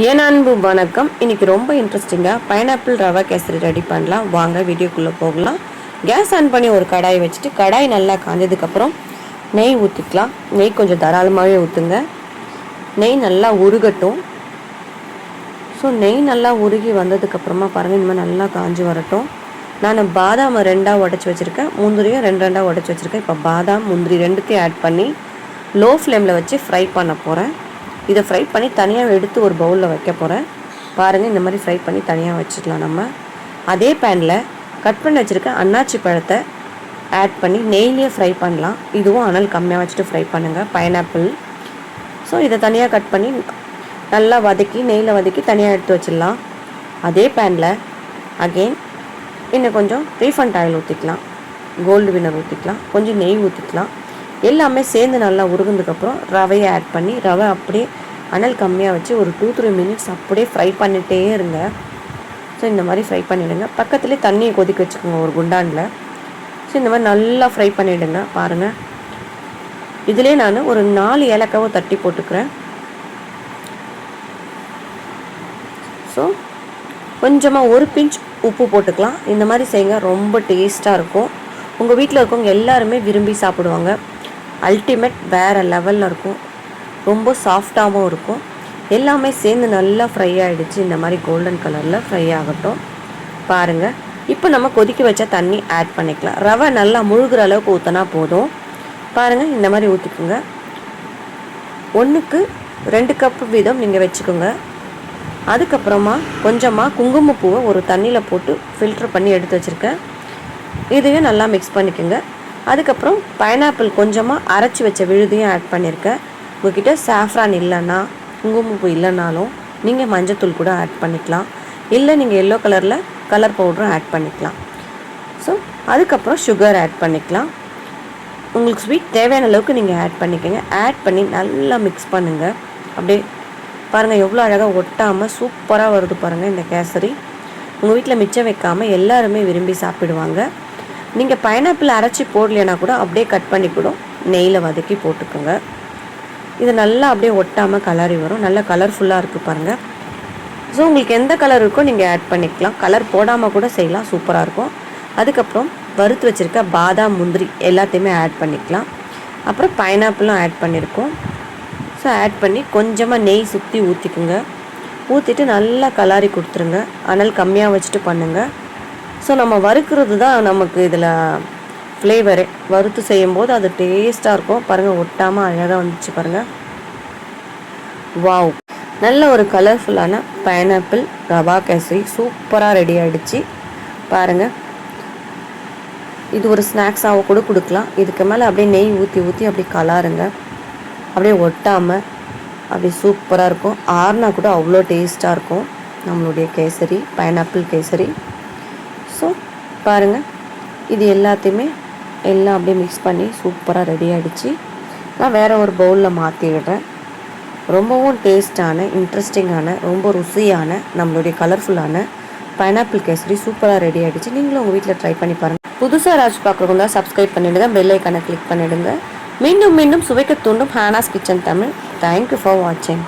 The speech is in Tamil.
என் அன்பு வணக்கம். இன்னைக்கு ரொம்ப இன்ட்ரெஸ்டிங்காக பைனாப்பிள் ரவா கேசரி ரெடி பண்ணலாம். வாங்க வீடியோக்குள்ளே போகலாம். கேஸ் ஆன் பண்ணி ஒரு கடாய் வச்சுட்டு கடாய் நல்லா காஞ்சதுக்கப்புறம் நெய் ஊற்றிக்கலாம் நெய் கொஞ்சம் தாராளமாகவே ஊற்றுங்க நெய் நல்லா உருகட்டும். ஸோ நெய் நல்லா உருகி வந்ததுக்கப்புறமா பாருங்கள் இனிமேல் நல்லா காஞ்சி வரட்டும். நான் பாதாம் ரெண்டாக உடச்சி வச்சுருக்கேன். முந்திரியும் ரெண்டு ரெண்டாக உடச்சி வச்சுருக்கேன். இப்போ பாதாம் முந்திரி ரெண்டுத்தையும் ஆட் பண்ணி லோ ஃப்ளேமில் வச்சு ஃப்ரை பண்ண போகிறேன் இதை ஃப்ரை பண்ணி தனியாக எடுத்து ஒரு பவுலில் வைக்க போகிறேன் பாருங்கள் இந்த மாதிரி ஃப்ரை பண்ணி தனியாக வச்சுக்கலாம் நம்ம. அதே பேனில் கட் பண்ணி வச்சுருக்க அன்னாச்சி பழத்தை ஆட் பண்ணி நெய்லேயே ஃப்ரை பண்ணலாம். இதுவும் அனல் கம்மியாக வச்சுட்டு ஃப்ரை பண்ணுங்கள் பைனாப்பிள் ஸோ இதை தனியாக கட் பண்ணி நல்லா வதக்கி நெய்யில் வதக்கி தனியாக எடுத்து வச்சிடலாம். அதே பேனில் அகெயின் இன்னும் கொஞ்சம் ரீஃபண்ட் ஆயில் ஊற்றிக்கலாம் கோல்டு வினர் ஊற்றிக்கலாம் கொஞ்சம் நெய் ஊற்றிக்கலாம் எல்லாமே சேர்ந்து நல்லா உருகுனதுக்கப்புறம் ரவையை ஆட் பண்ணி ரவை அப்படியே அனல் கம்மியாக வச்சு ஒரு டூ த்ரீ மினிட்ஸ் அப்படியே ஃப்ரை பண்ணிகிட்டே இருங்க. ஸோ இந்த மாதிரி ஃப்ரை பண்ணிவிடுங்க பக்கத்துலேயே தண்ணியை கொதிக்க வச்சுக்கோங்க ஒரு குண்டானில். ஸோ இந்த மாதிரி நல்லா ஃப்ரை பண்ணிவிடுங்க பாருங்கள் இதிலே நான் ஒரு நாலு ஏலக்காவை தட்டி போட்டுக்கிறேன். ஸோ கொஞ்சமாக ஒரு பிஞ்ச் உப்பு போட்டுக்கலாம். இந்த மாதிரி செய்யுங்க ரொம்ப டேஸ்ட்டாக இருக்கும். உங்கள் வீட்டில் இருக்கவங்க எல்லாருமே விரும்பி சாப்பிடுவாங்க. அல்டிமேட் வேறு லெவலில் இருக்கும். ரொம்ப சாஃப்டாகவும் இருக்கும். எல்லாமே சேர்ந்து நல்லா ஃப்ரை ஆகிடுச்சு இந்த மாதிரி கோல்டன் கலரில் ஃப்ரை ஆகட்டும். பாருங்கள் இப்போ நம்ம கொதிக்க வச்ச தண்ணி ஆட் பண்ணிக்கலாம். ரவை நல்லா முழுகிற அளவுக்கு ஊற்றினா போதும். பாருங்கள் இந்த மாதிரி ஊற்றிக்குங்க ஒன்றுக்கு ரெண்டு கப்பு வீதம் நீங்கள் வச்சுக்கோங்க. அதுக்கப்புறமா கொஞ்சமாக குங்குமப்பூவை ஒரு தண்ணியில் போட்டு ஃபில்ட்ரு பண்ணி எடுத்து வச்சுருக்கேன். இதையும் நல்லா மிக்ஸ் பண்ணிக்கோங்க. அதுக்கப்புறம் பைனாப்பிள் கொஞ்சமாக அரைச்சி வச்ச விழுதையும் ஆட் பண்ணியிருக்கேன் உங்ககிட்ட சாஃப்ரான் இல்லைன்னா குங்குமப்பூ இல்லைனாலும் நீங்கள் மஞ்சத்தூள் கூட ஆட் பண்ணிக்கலாம். இல்லை நீங்கள் எல்லோ கலரில் கலர் பவுடரும் ஆட் பண்ணிக்கலாம். ஸோ அதுக்கப்புறம் சுகர் ஆட் பண்ணிக்கலாம். உங்களுக்கு ஸ்வீட் தேவையான அளவுக்கு நீங்கள் ஆட் பண்ணிக்கோங்க. ஆட் பண்ணி நல்லா மிக்ஸ் பண்ணுங்கள் அப்படியே பாருங்கள் எவ்வளோ அழகாக ஒட்டாமல் சூப்பராக வருது பாருங்கள் இந்த கேசரி. உங்கள் வீட்டில் மிச்சம் வைக்காமல் எல்லாருமே விரும்பி சாப்பிடுவாங்க. நீங்கள் பைனாப்பிள் அரைச்சி போடலைன்னா கூட அப்படியே கட் பண்ணி கூட நெய்யில் வதக்கி போட்டுக்கோங்க. இது நல்லா அப்படியே ஒட்டாமல் கலரி வரும். நல்லா கலர்ஃபுல்லாக இருக்குது பாருங்கள் ஸோ உங்களுக்கு எந்த கலர் இருக்கோ நீங்கள் ஆட் பண்ணிக்கலாம். கலர் போடாமல் கூட செய்யலாம். சூப்பராக இருக்கும். அதுக்கப்புறம் வறுத்து வச்சுருக்க பாதாம் முந்திரி எல்லாத்தையுமே ஆட் பண்ணிக்கலாம். அப்புறம் பைனாப்பிளும் ஆட் பண்ணியிருக்கோம் ஸோ ஆட் பண்ணி கொஞ்சமாக நெய் சுற்றி ஊற்றிக்குங்க ஊற்றிட்டு நல்லா கலாரி கொடுத்துருங்க. அனல் கம்மியாக வச்சுட்டு பண்ணுங்கள் ஸோ நம்ம வறுக்கிறது தான் நமக்கு இதில் ஃப்ளேவரே வறுத்து செய்யும்போது அது டேஸ்ட்டாக இருக்கும். பாருங்கள் ஒட்டாமல் அழகாக வந்துச்சு பாருங்கள் வாவ் நல்ல ஒரு கலர்ஃபுல்லான பைனாப்பிள் ரவா கேசரி. சூப்பராக ரெடி ஆகிடுச்சு பாருங்கள் இது ஒரு ஸ்நாக்ஸாக கூட கொடுக்கலாம். இதுக்கு மேலே அப்படியே நெய் ஊற்றி ஊற்றி அப்படியே கலாருங்க. அப்படியே ஒட்டாமல் அப்படியே சூப்பராக இருக்கும். ஆறுனா கூட அவ்வளோ டேஸ்ட்டாக இருக்கும். நம்மளுடைய கேசரி பைனாப்பிள் கேசரி. பாருங்கள் இது எல்லாத்தையுமே எல்லாம் அப்படியே மிக்ஸ் பண்ணி சூப்பராக ரெடி ஆகிடுச்சு நான் வேறு ஒரு பவுலில் மாற்றிடுறேன் ரொம்பவும் டேஸ்டான இன்ட்ரெஸ்டிங்கான ரொம்ப ருசியான நம்மளுடைய கலர்ஃபுல்லான பைனாப்பிள் கேசரி சூப்பராக ரெடி ஆகிடுச்சு நீங்களும் உங்கள் வீட்டில் ட்ரை பண்ணி பாருங்கள் புதுசாக ராஜ் பார்க்குறவங்க சப்ஸ்கிரைப் பண்ணிவிடுங்க பெல் ஐக்கானை கிளிக் பண்ணிவிடுங்க மீண்டும் மீண்டும் சுவைக்க தூண்டும் Hana's kitchen Tamil thank you for வாட்சிங்